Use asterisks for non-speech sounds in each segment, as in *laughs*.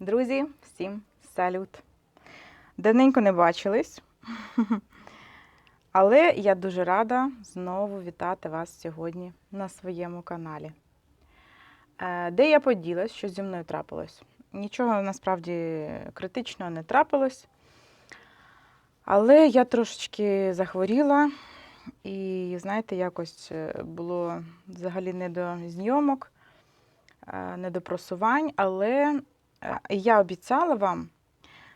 Друзі, всім салют! Давненько не бачились, *laughs* але я дуже рада знову вітати вас сьогодні на своєму каналі. Е, Де я поділась, що зі мною трапилось? Нічого насправді критичного не трапилось. Але я трошечки захворіла, і, знаєте, якось е, було взагалі не до зйомок, е, не до просувань, але я обіцяла вам,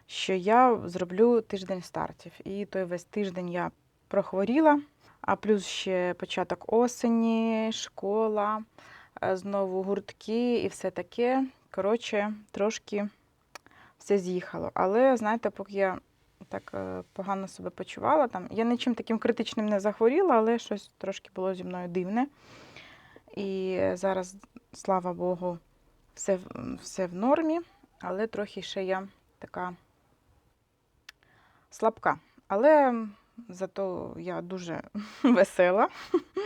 що я зроблю тиждень стартів. І той весь тиждень я прохворіла, а плюс ще початок осені, школа, е, знову гуртки і все таке. Коротше, трошки все з'їхало. Але, знаєте, поки я так е, погано себе почувала, там, я нічим таким критичним не захворіла, але щось трошки було зі мною дивне. І зараз, слава Богу, все, все в нормі, але трохи ще я така слабка. Але зато я дуже *laughs* весела,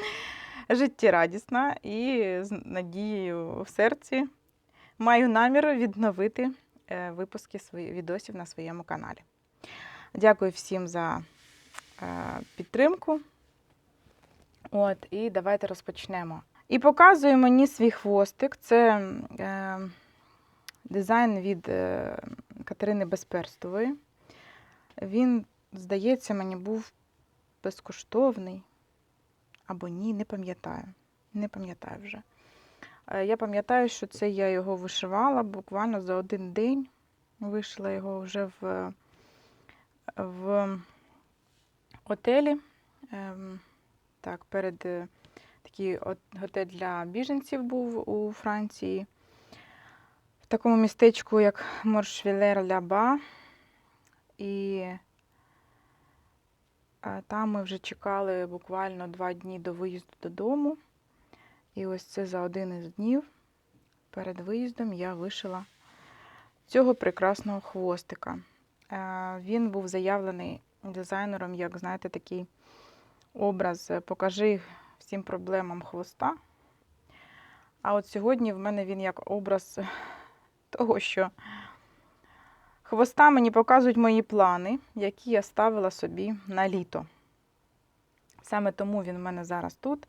*laughs* життєрадісна і з надією в серці маю намір відновити е, випуски своїх відосів на своєму каналі. Дякую всім за е, підтримку. От, і давайте розпочнемо. І показую мені свій хвостик. Це е, дизайн від е, Катерини Безперстової. Він, здається, мені був безкоштовний. Або ні, не пам'ятаю. Не пам'ятаю вже. Е, Я пам'ятаю, що це я його вишивала буквально за один день. Вишила його вже в, в готелі. Ем, Так, перед е, такий готель для біженців був у Франції. В такому містечку, як Моршвілер-Ляба. І е, там ми вже чекали буквально два дні до виїзду додому. І ось це за один із днів перед виїздом я вишила цього прекрасного хвостика. Е, Він був заявлений дизайнером, як знаєте, такий образ покажи всім проблемам хвоста. А от сьогодні в мене він як образ *laughs* того, що хвоста мені показують мої плани, які я ставила собі на літо. Саме тому він в мене зараз тут.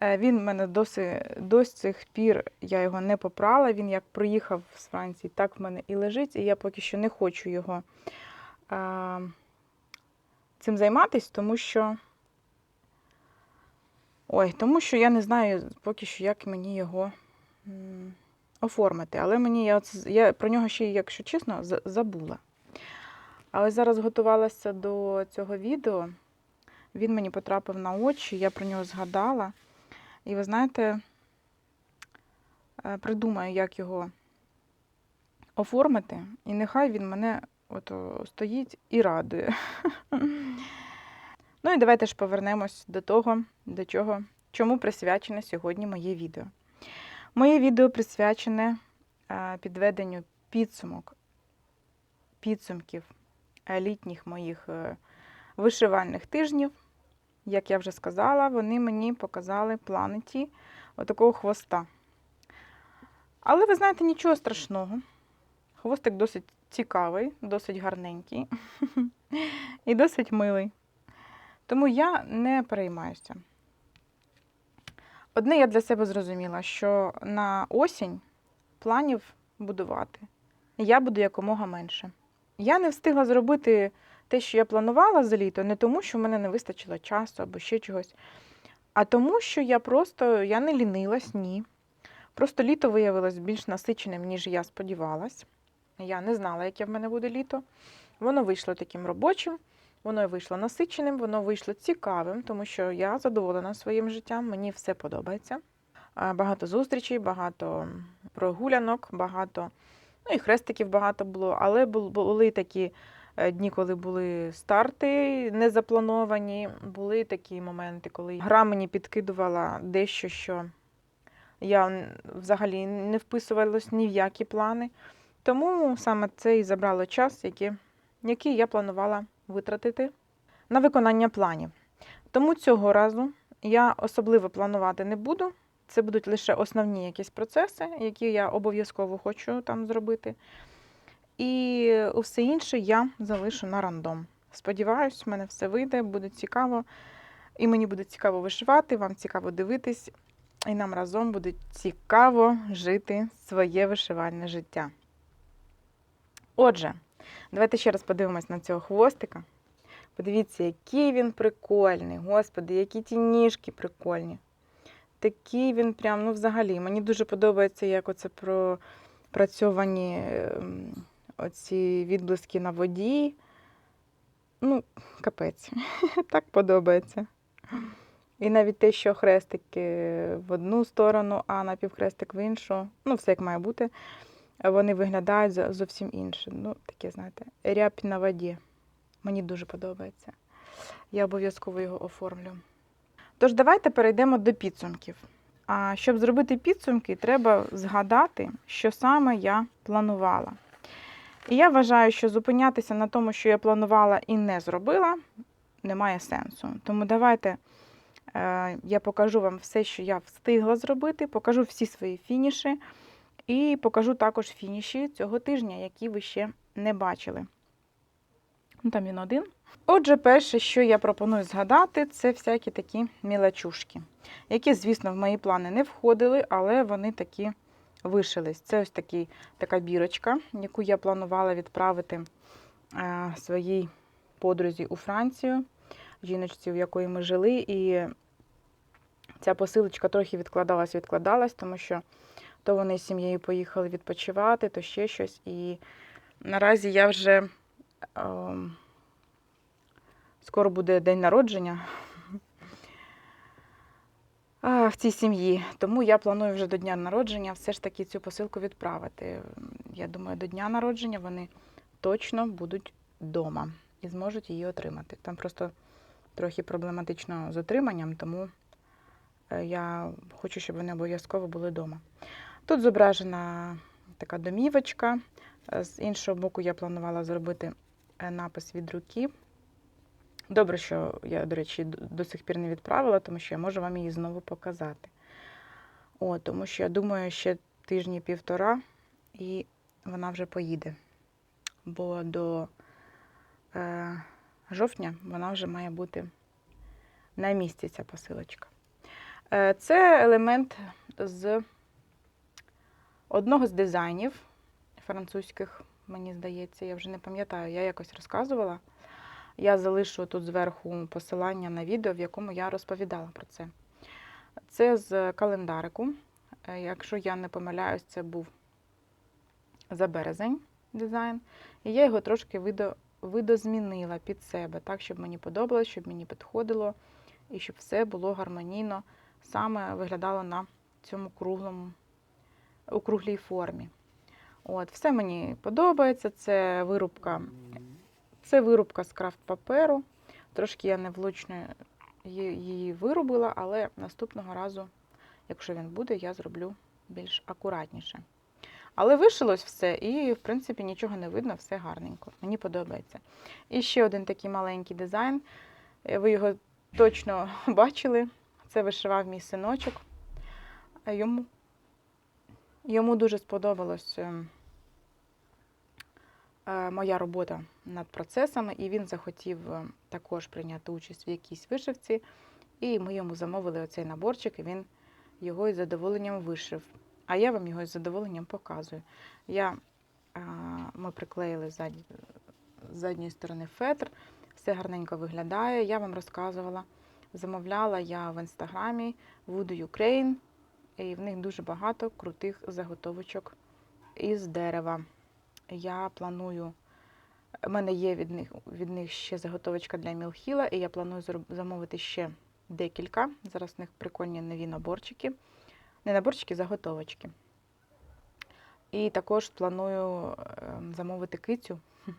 Е, Він в мене досі, до сих пір я його не попрала. Він як проїхав з Франції, так в мене і лежить, і я поки що не хочу його е, цим займатися, тому що. Ой, тому що я не знаю поки що, як мені його оформити. Але мені я, оце- я про нього ще, якщо чесно, забула. А ось зараз готувалася до цього відео. Він мені потрапив на очі, я про нього згадала. І ви знаєте, е, придумаю, як його оформити, і нехай він мене от стоїть і радує. *laughs* Ну і давайте ж повернемось до того, до чого, чому присвячене сьогодні моє відео. Моє відео присвячене підведенню підсумок, підсумків літніх моїх е, вишивальних тижнів. Як я вже сказала, вони мені показали плани ті отакого хвоста. Але ви знаєте, нічого страшного. Хвостик досить цікавий, досить гарненький *laughs* і досить милий. Тому я не переймаюся. Одне я для себе зрозуміла, що на осінь планів будувати я буду якомога менше. Я не встигла зробити те, що я планувала за літо, не тому, що в мене не вистачило часу або ще чогось, а тому, що я просто я не лінилась, ні. Просто літо виявилось більш насиченим, ніж я сподівалась. Я не знала, яке в мене буде літо. Воно вийшло таким робочим, воно вийшло насиченим, воно вийшло цікавим, тому що я задоволена своїм життям, мені все подобається. Багато зустрічей, багато прогулянок, багато, ну і хрестиків багато було, але були такі е, дні, коли були старти незаплановані, були такі моменти, коли гра мені підкидувала дещо, що я взагалі не вписувалась ні в які плани. Тому саме це і забрало час, який, який я планувала витратити на виконання планів. Тому цього разу я особливо планувати не буду. Це будуть лише основні якісь процеси, які я обов'язково хочу там зробити. І усе інше я залишу на рандом. Сподіваюсь, в мене все вийде, буде цікаво. І мені буде цікаво вишивати, вам цікаво дивитись, і нам разом буде цікаво жити своє вишивальне життя. Отже, давайте ще раз подивимось на цього хвостика. Подивіться, який він прикольний. Господи, які ті ніжки прикольні. Такий він прям, ну взагалі, мені дуже подобається, як оце пропрацьовані ем, оці відблиски на воді. Ну, капець. *laughs* так подобається. І навіть те, що хрестики в одну сторону, а напівхрестик в іншу. Ну, все як має бути. Вони виглядають зовсім інше. Ну, таке, знаєте, рябь на воді. Мені дуже подобається. Я обов'язково його оформлю. Тож, давайте перейдемо до підсумків. А щоб зробити підсумки, треба згадати, що саме я планувала. І я вважаю, що зупинятися на тому, що я планувала і не зробила, немає сенсу. Тому давайте е, я покажу вам все, що я встигла зробити, покажу всі свої фініші і покажу також фініші цього тижня, які ви ще не бачили. Ну, Там він один. Отже, перше, що я пропоную згадати, це всякі такі мілачушки, які, звісно, в мої плани не входили, але вони такі вишились. Це ось такий, така бірочка, яку я планувала відправити е, своїй подрузі у Францію, жіночці, в якої ми жили. І ця посилочка трохи відкладалась, відкладалась, тому що то вони з сім'єю поїхали відпочивати, то ще щось. І наразі я вже. ем, Скоро буде день народження в цій сім'ї. Тому я планую вже до дня народження все ж таки цю посилку відправити. Я думаю, до дня народження вони точно будуть вдома і зможуть її отримати. Там просто трохи проблематично з отриманням, тому е, я хочу, щоб вони обов'язково були вдома. Тут зображена така домівочка. З іншого боку, я планувала зробити е, напис від руки. Добре, що я, до речі, до сих пір не відправила, тому що я можу вам її знову показати. О, тому що я думаю, ще тижні півтора і вона вже поїде. Бо до е, жовтня вона вже має бути на місці ця посилочка. Е, це елемент з одного з дизайнів французьких, мені здається, я вже не пам'ятаю, я якось розказувала. Я залишу тут зверху посилання на відео, в якому я розповідала про це. Це з календарику. Е, Якщо я не помиляюсь, це був за березень дизайн. І я його трошки видо, видозмінила під себе, так, щоб мені подобалось, щоб мені підходило, і щоб все було гармонійно, саме виглядало на цьому круглому, у круглій формі. От, все мені подобається. Це вирубка це вирубка з крафт паперу. Трошки я невлучно її виробила, але наступного разу, якщо він буде, я зроблю більш акуратніше. Але вишилось все, і, в принципі, нічого не видно, все гарненько. Мені подобається. І ще один такий маленький дизайн. Е, Ви його точно *laughs* бачили. Це вишивав мій синочок. Йому, йому дуже сподобалось. ем, е, моя робота над процесами, і він захотів е, також прийняти участь в якійсь вишивці. І ми йому замовили оцей наборчик, і він його із задоволенням вишив. А я вам його із задоволенням показую. Я, е, ми приклеїли з задньої сторони фетр, все гарненько виглядає. Я вам розказувала. Замовляла я в інстаграмі Voodoo Ukraine, і в них дуже багато крутих заготовочок із дерева. Я планую, у мене є від них, від них ще заготовочка для Мілхіла, і я планую замовити ще декілька. Зараз в них прикольні нові наборчики. Не наборчики, заготовочки. І також планую ем, замовити кицю. *laughs*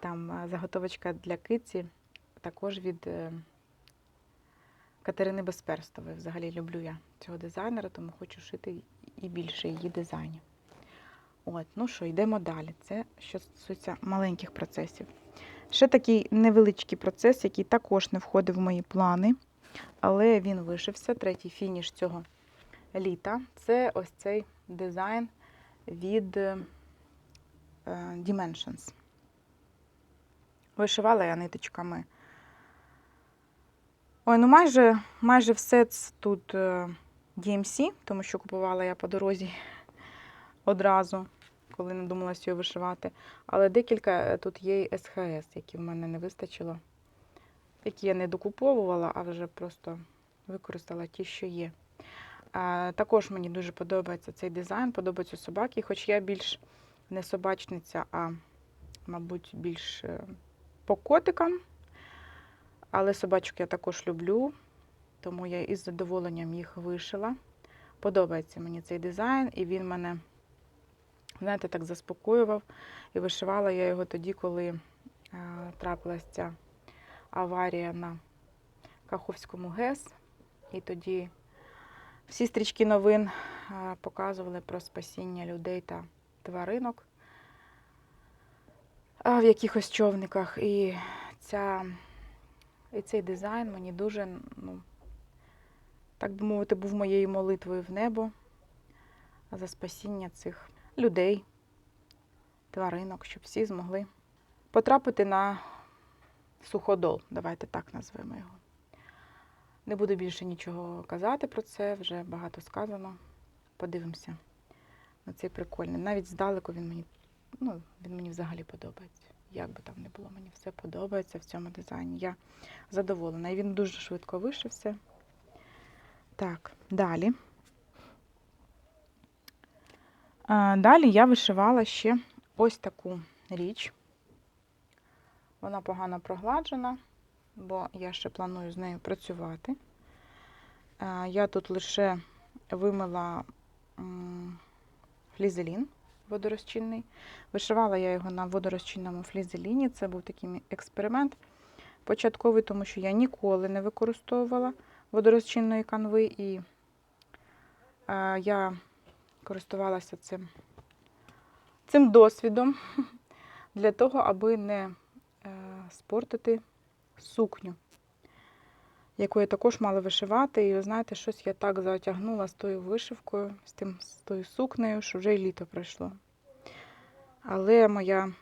Там е, заготовочка для киці, також від е, Катерини Безперстової. Взагалі люблю я цього дизайнера, тому хочу шити і більше її дизайнів. От, ну що, йдемо далі. Це що стосується маленьких процесів. Ще такий невеличкий процес, який також не входив в мої плани, але він вишився. Третій фініш цього літа. Це ось цей дизайн від е, Dimensions. Вишивала я ниточками. Ой, ну майже, майже все ц- тут е, DMC, тому що купувала я по дорозі одразу, коли не думала його вишивати. Але декілька е, тут є СХС, які в мене не вистачило, які я не докуповувала, а вже просто використала ті, що є. Також мені дуже подобається цей дизайн, подобаються собаки, хоч я більш не собачниця, а, мабуть, більш е, по котикам. Але собачок я також люблю, тому я із задоволенням їх вишила. Подобається мені цей дизайн, і він мене, знаєте, так заспокоював. І вишивала я його тоді, коли е, трапилася ця аварія на Каховському ГЕС. І тоді всі стрічки новин е, показували про спасіння людей та тваринок е, в якихось човниках. І, ця, і цей дизайн мені дуже, ну, так би мовити, був моєю молитвою в небо за спасіння цих людей, тваринок, щоб всі змогли потрапити на суходол. Давайте так назвемо його. Не буду більше нічого казати про це, вже багато сказано. Подивимося на цей прикольний. Навіть здалеку він мені, ну, він мені взагалі подобається. Як би там не було, мені все подобається в цьому дизайні. Я задоволена. І він дуже швидко вишився. Так, далі. А, Далі я вишивала ще ось таку річ. Вона погано прогладжена, бо я ще планую з нею працювати. А, Я тут лише вимила флізелін водорозчинний. Вишивала я його на водорозчинному флізеліні. Це був такий експеримент початковий, тому що я ніколи не використовувала водорозчинної канви, і е, я користувалася цим, цим досвідом *laughs* для того, аби не е, спортити сукню, яку я також мала вишивати. І знаєте, щось я так затягнула з тою вишивкою, з, тим, з тою сукнею, що вже й літо пройшло. Але моя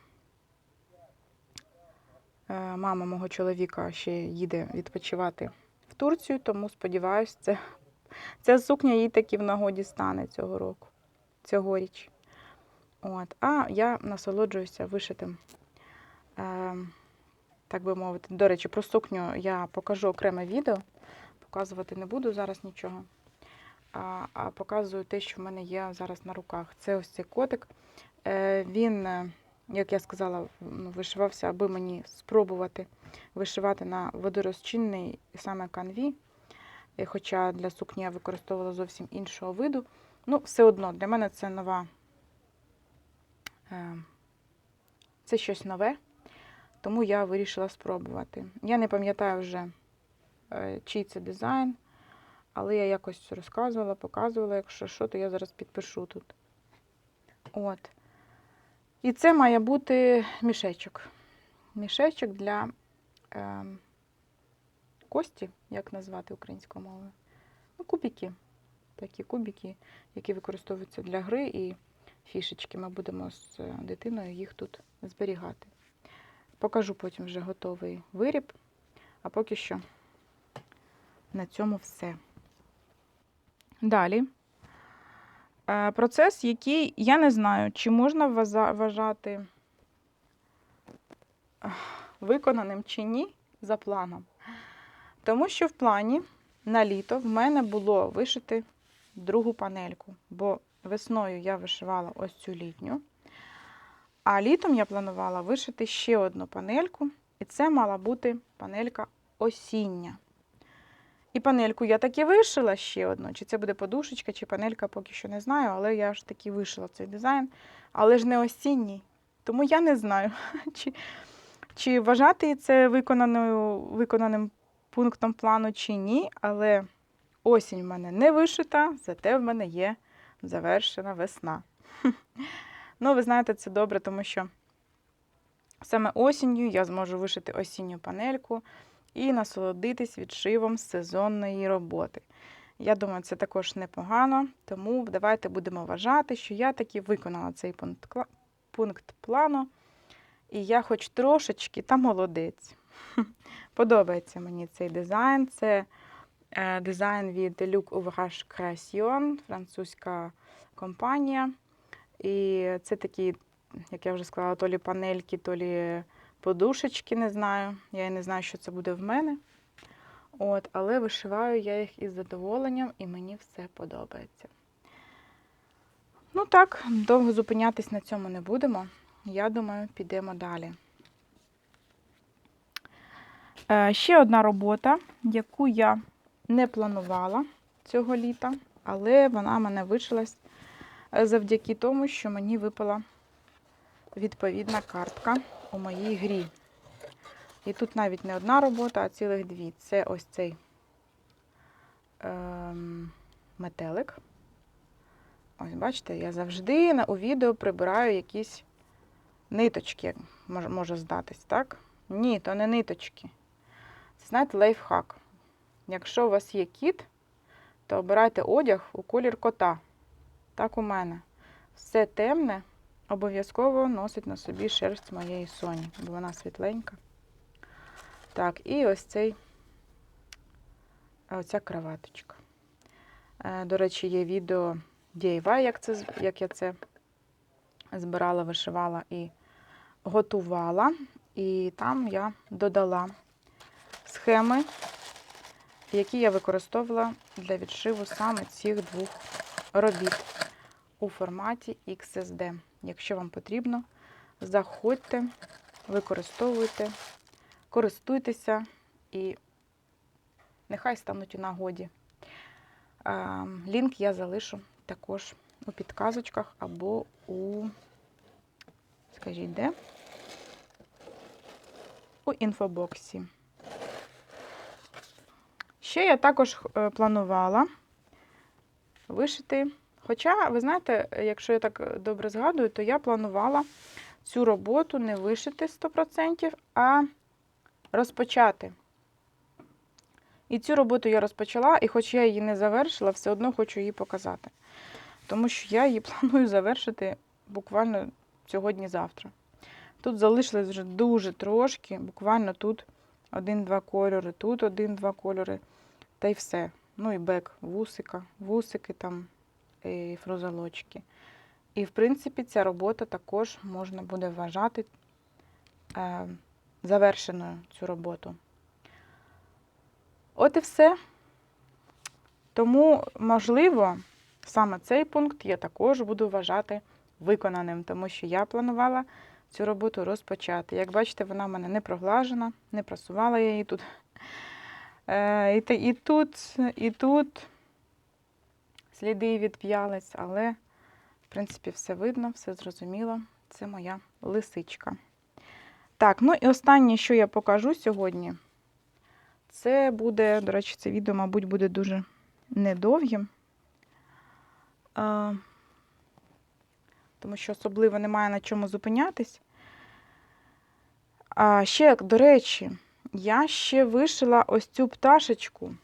е, мама мого чоловіка ще їде відпочивати в Турцію, тому сподіваюся, це, ця сукня їй таки в нагоді стане цього року, цьогоріч. От. А я насолоджуюся вишитим, е, так би мовити. До речі, про сукню я покажу окреме відео. Показувати не буду зараз нічого. А, а показую те, що в мене є зараз на руках. Це ось цей котик. Е, він, е, як я сказала, ну, вишивався, аби мені спробувати вишивати на водорозчинний саме канві. Е, Хоча для сукні я використовувала зовсім іншого виду. Ну, все одно, для мене це нова. Це щось нове, тому я вирішила спробувати. Я не пам'ятаю вже, е, чий це дизайн, але я якось розказувала, показувала, якщо що, то я зараз підпишу тут. От. І це має бути мішечок. Мішечок для е, кості, як назвати українською мовою. Ну, кубики. Такі кубики, які використовуються для гри і фішечки. Ми будемо з е, дитиною їх тут зберігати. Покажу потім вже готовий виріб, а поки що на цьому все. Далі. Е, Процес, який я не знаю, чи можна вважати виконаним чи ні за планом. Тому що в плані на літо в мене було вишити другу панельку, бо весною я вишивала ось цю літню, а літом я планувала вишити ще одну панельку, і це мала бути панелька осіння. І панельку я таки вишила ще одну. Чи це буде подушечка, чи панелька, поки що не знаю, але я ж таки вишила цей дизайн, але ж не осінній. Тому я не знаю, *laughs* чи, чи вважати це виконаною, виконаним пунктом плану, чи ні. Але осінь в мене не вишита, зате в мене є завершена весна. *laughs* Ну, ви знаєте, це добре, тому що саме осінню я зможу вишити осінню панельку і насолодитись відшивом сезонної роботи. Я думаю, це також непогано, тому давайте будемо вважати, що я таки виконала цей пункт, пункт плану. І я хоч трошечки, та молодець. *laughs* Подобається мені цей дизайн. Це е, дизайн від Luc Ouvrage Création, французька компанія. І це такі, як я вже сказала, то лі панельки, то лі подушечки, не знаю. Я і не знаю, що це буде в мене. От, але вишиваю я їх із задоволенням, і мені все подобається. Ну так, довго зупинятись на цьому не будемо. Я думаю, підемо далі. Е, ще одна робота, яку я не планувала цього літа, але вона мене вишилась завдяки тому, що мені випала відповідна картка у моїй грі. І тут навіть не одна робота, а цілих дві. Це ось цей ем, метелик. Ось, бачите, я завжди у відео прибираю якісь ниточки, може, здатись, так? Ні, то не ниточки. Це, знаєте, лайфхак. Якщо у вас є кіт, то обирайте одяг у колір кота. Так у мене. Все темне обов'язково носить на собі шерсть моєї соні, бо вона світленька. Так, і ось цей оця кроваточка. Е, До речі, є відео DIY, як, це, як я це збирала, вишивала і готувала. І там я додала схеми, які я використовувала для відшиву саме цих двох робіт у форматі XSD. Якщо вам потрібно, заходьте, використовуйте, користуйтеся і нехай стануть у нагоді. Лінк я залишу також у підказочках або у, скажіть, де? У інфобоксі. Ще я також е, планувала вишити. Хоча, ви знаєте, якщо я так добре згадую, то я планувала цю роботу не вишити 100%, а розпочати. І цю роботу я розпочала, і хоч я її не завершила, все одно хочу її показати. Тому що я її *laughs* планую завершити буквально сьогодні-завтра. Тут залишилось вже дуже трошки, буквально тут один-два кольори, тут один-два кольори, та й все. Ну і бек, вусика, вусики там, і фрузолочки. І, в принципі, ця робота також можна буде вважати е, завершеною цю роботу. От і все. Тому, можливо, саме цей пункт я також буду вважати виконаним, тому що я планувала цю роботу розпочати. Як бачите, вона в мене не проглажена, не просувала я її тут. Е, І, і тут, і тут сліди від п'ялиць, але, в принципі, все видно, все зрозуміло. Це моя лисичка. Так, ну і останнє, що я покажу сьогодні, це буде, до речі, це відео, мабуть, буде дуже недовгим. Тому що особливо немає на чому зупинятись. А ще, до речі, я ще вишила ось цю пташечку.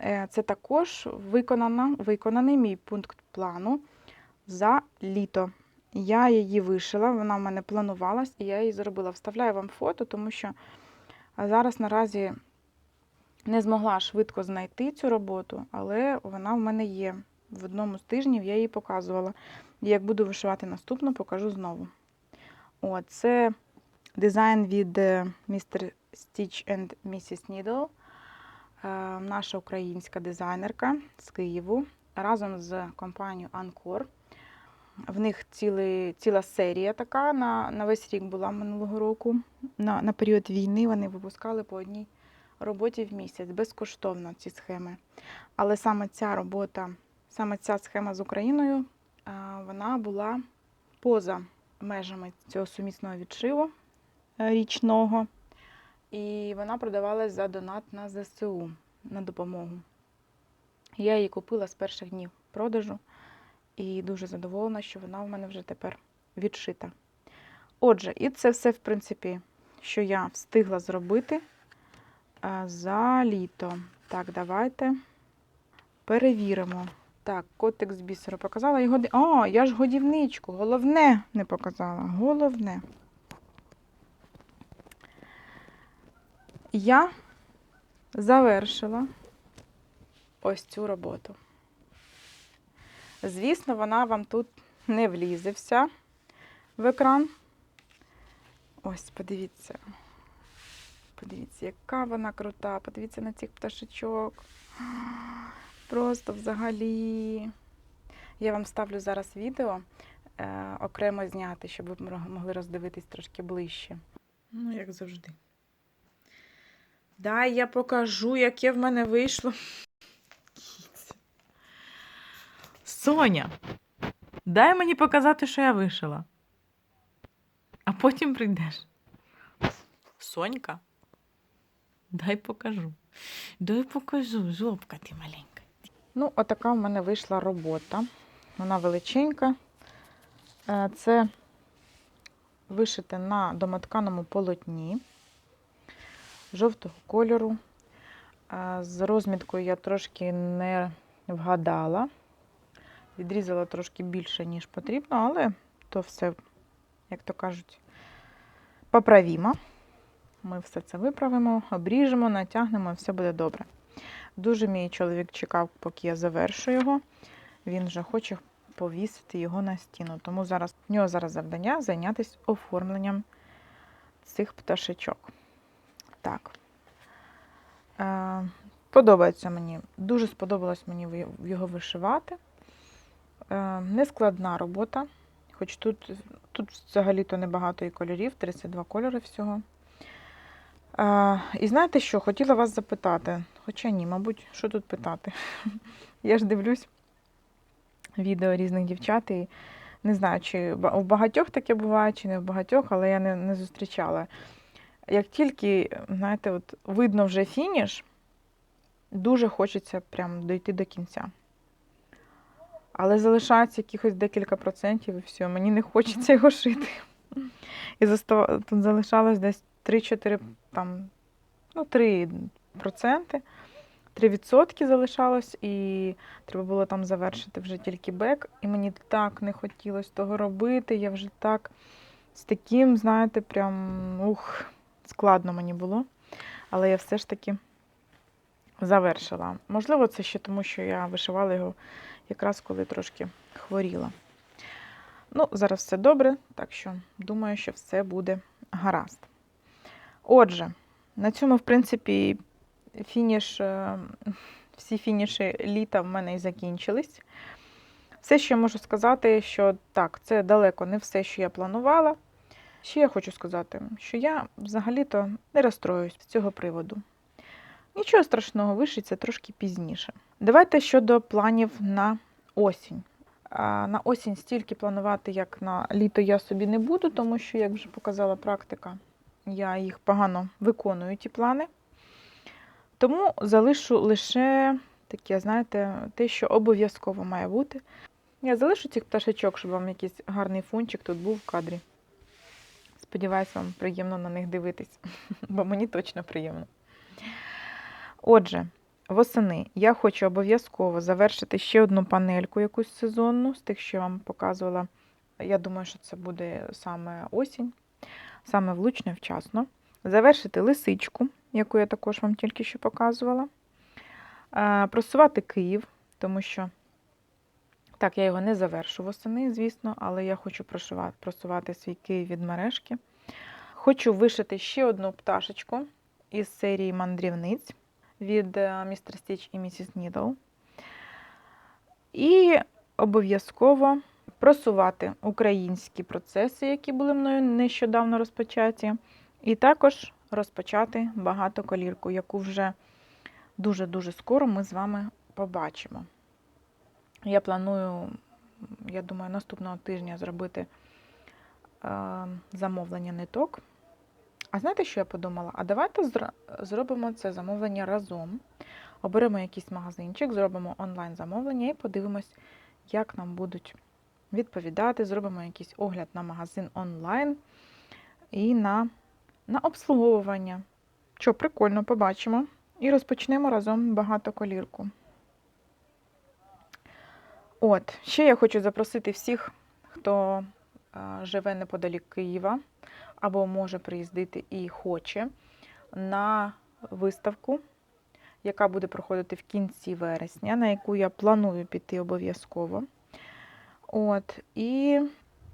Е, Це також виконана, виконаний мій пункт плану за літо. Я її вишила, вона в мене планувалась, і я її зробила. Вставляю вам фото, тому що зараз наразі не змогла швидко знайти цю роботу, але вона в мене є. В одному з тижнів я її показувала. І як буду вишивати наступну, покажу знову. О, це дизайн від е, Mr. Stitch and Mrs. Needle. Е, Наша українська дизайнерка з Києву разом з компанією Анкор. В них ціли, ціла серія така на, на весь рік була минулого року. На, на період війни вони випускали по одній роботі в місяць безкоштовно ці схеми. Але саме ця робота, саме ця схема з Україною, е, вона була поза межами цього сумісного відшиву е, річного. І вона продавалась за донат на ЗСУ на допомогу. Я її купила з перших днів продажу і дуже задоволена, що вона в мене вже тепер відшита. Отже, і це все, в принципі, що я встигла зробити е, за літо. Так, давайте перевіримо. Так, котик з бісеру показала годи. О, я ж годівничку. Головне не показала. Головне. Я завершила ось цю роботу. Звісно, вона вам тут не влізе вся в екран. Ось, подивіться. Подивіться, яка вона крута. Подивіться на цих пташечок. Просто взагалі. Я вам ставлю зараз відео е, окремо зняти, щоб ви могли роздивитись трошки ближче. Ну, як завжди. Дай я покажу, яке в мене вийшло. Соня, дай мені показати, що я вишила. А потім прийдеш. Сонька, дай покажу. Дай покажу, жопка ти маленька. Ну, отака в мене вийшла робота. Вона величенька. Е, Це вишите на домотканому полотні жовтого кольору. З розміткою я трошки не вгадала. Відрізала трошки більше, ніж потрібно, але то все, як то кажуть, поправімо. Ми все це виправимо, обріжемо, натягнемо, все буде добре. Дуже мій чоловік чекав, поки я завершу його. Він вже хоче повісити його на стіну. Тому зараз в нього зараз завдання зайнятися оформленням цих пташечок. Так. Е, подобається мені. Дуже сподобалось мені його вишивати. Е, нескладна робота. Хоч тут, тут взагалі-то небагато і кольорів, 32 кольори всього. Е, і знаєте що? Хотіла вас запитати. Хоча ні, мабуть, що тут питати? *laughs* Я ж дивлюсь відео різних дівчат і не знаю, чи у багатьох таке буває, чи не в багатьох, але я не, не зустрічала. Як тільки, знаєте, от видно вже фініш, дуже хочеться прям дойти до кінця. Але залишається якихось декілька процентів і все, мені не хочеться його шити. І застав... тут залишалось десь 3-4, там, ну, 3 проценти. 3% залишалось, і треба було там завершити вже тільки бек. І мені так не хотілося того робити. Я вже так з таким, знаєте, прям ух, складно мені було. Але я все ж таки завершила. Можливо, це ще тому, що я вишивала його якраз коли трошки хворіла. Ну, зараз все добре, так що думаю, що все буде гаразд. Отже, на цьому, в принципі, фініш, е, всі фініші літа в мене і закінчились. Все, що я можу сказати, що так, це далеко не все, що я планувала. Ще я хочу сказати, що я взагалі-то не розстроюсь з цього приводу. Нічого страшного, вишиться трошки пізніше. Давайте щодо планів на осінь. На осінь стільки планувати, як на літо, я собі не буду, тому що, як вже показала практика, я їх погано виконую, ті плани. Тому залишу лише таке, знаєте, те, що обов'язково має бути. Я залишу цих пташечок, щоб вам якийсь гарний фунчик тут був в кадрі. Сподіваюсь, вам приємно на них дивитись, *laughs* бо мені точно приємно. Отже, восени я хочу обов'язково завершити ще одну панельку, якусь сезонну, з тих, що я вам показувала. Я думаю, що це буде саме осінь, саме влучно вчасно. Завершити лисичку, яку я також вам тільки що показувала. Е, Просувати Київ, тому що так, я його не завершу восени, звісно, але я хочу прошивати, просувати свій Київ від мережки. Хочу вишити ще одну пташечку із серії мандрівниць від е, Містер Стіч і Місіс Нідл. І обов'язково просувати українські процеси, які були мною нещодавно розпочаті. І також розпочати багатоколірку, яку вже дуже-дуже скоро ми з вами побачимо. Я планую, я думаю, наступного тижня зробити е, замовлення ниток. А знаєте, що я подумала? А давайте зробимо це замовлення разом. Оберемо якийсь магазинчик, зробимо онлайн-замовлення і подивимось, як нам будуть відповідати. Зробимо якийсь огляд на магазин онлайн і на, на обслуговування. Що, прикольно, побачимо. І розпочнемо разом багатоколірку. От, ще я хочу запросити всіх, хто е, живе неподалік Києва або може приїздити і хоче на виставку, яка буде проходити в кінці вересня, на яку я планую піти обов'язково. От, і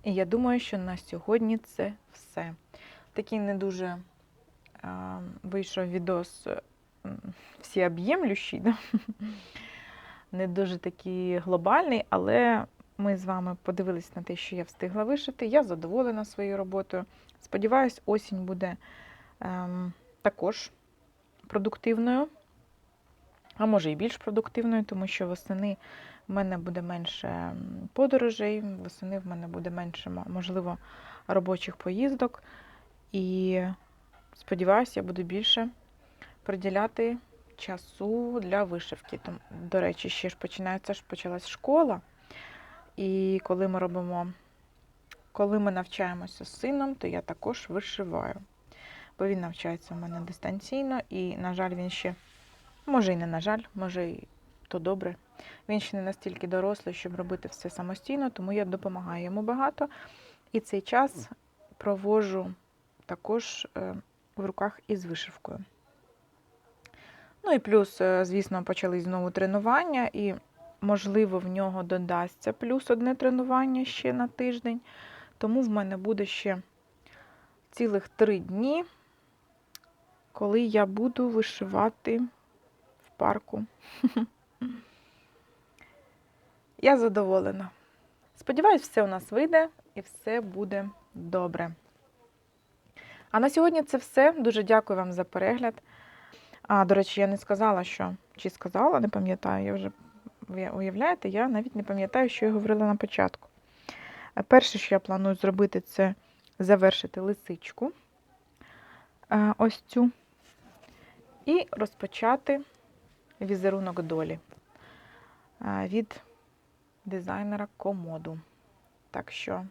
я думаю, що на сьогодні це все. Такий не дуже е, вийшов відос м, всеоб'ємлющий, да? Не дуже такий глобальний, але ми з вами подивились на те, що я встигла вишити. Я задоволена своєю роботою. Сподіваюсь, осінь буде ем, також продуктивною, а може і більш продуктивною, тому що восени в мене буде менше подорожей, восени в мене буде менше, можливо, робочих поїздок. І сподіваюся, я буду більше приділяти часу для вишивки. Там, до речі, ще ж починається ж почалась школа. І коли ми робимо, коли ми навчаємося з сином, то я також вишиваю. Бо він навчається у мене дистанційно, і, на жаль, він ще, може і не на жаль, може і то добре. Він ще не настільки дорослий, щоб робити все самостійно, тому я допомагаю йому багато. І цей час проводжу також е, в руках із вишивкою. Ну і плюс, е, звісно, почали знову тренування, і, можливо, в нього додасться плюс одне тренування ще на тиждень. Тому в мене буде ще цілих три дні, коли я буду вишивати в парку. *laughs* Я задоволена. Сподіваюсь, все у нас вийде і все буде добре. А на сьогодні це все. Дуже дякую вам за перегляд. А, до речі, я не сказала, що чи сказала, не пам'ятаю. Я вже уявляєте, я навіть не пам'ятаю, що я говорила на початку. Е, Перше, що я планую зробити, це завершити лисичку. е, Ось цю. І розпочати візерунок долі е, від дизайнера комоду. Так що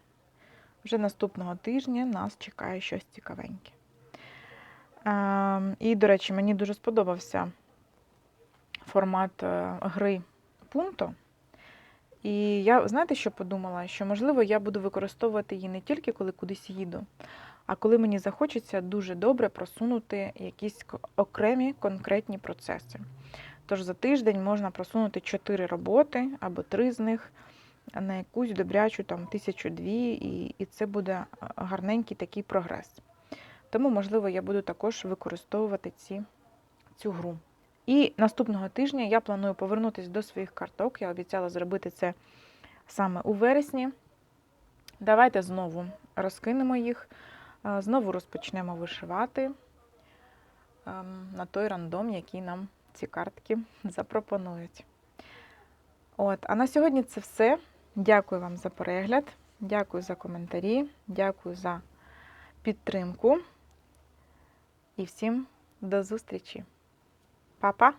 вже наступного тижня нас чекає щось цікавеньке. Ем, І, до речі, мені дуже сподобався формат е, гри Punto. І я, знаєте, що подумала? Що, можливо, я буду використовувати її не тільки коли кудись їду, а коли мені захочеться дуже добре просунути якісь окремі конкретні процеси. Тож за тиждень можна просунути 4 роботи або 3 з них на якусь добрячу там тисячу-дві, і, і це буде е, гарненький такий прогрес. Тому, можливо, я буду також використовувати ці, цю гру. І наступного тижня я планую повернутися до своїх карток. Я обіцяла зробити це саме у вересні. Давайте знову розкинемо їх, е, знову розпочнемо вишивати ем, на той рандом, який нам ці картки *laughs* запропонують. От, а на сьогодні це все. Дякую вам за перегляд, дякую за коментарі, дякую за підтримку. І всім до зустрічі. Па-па!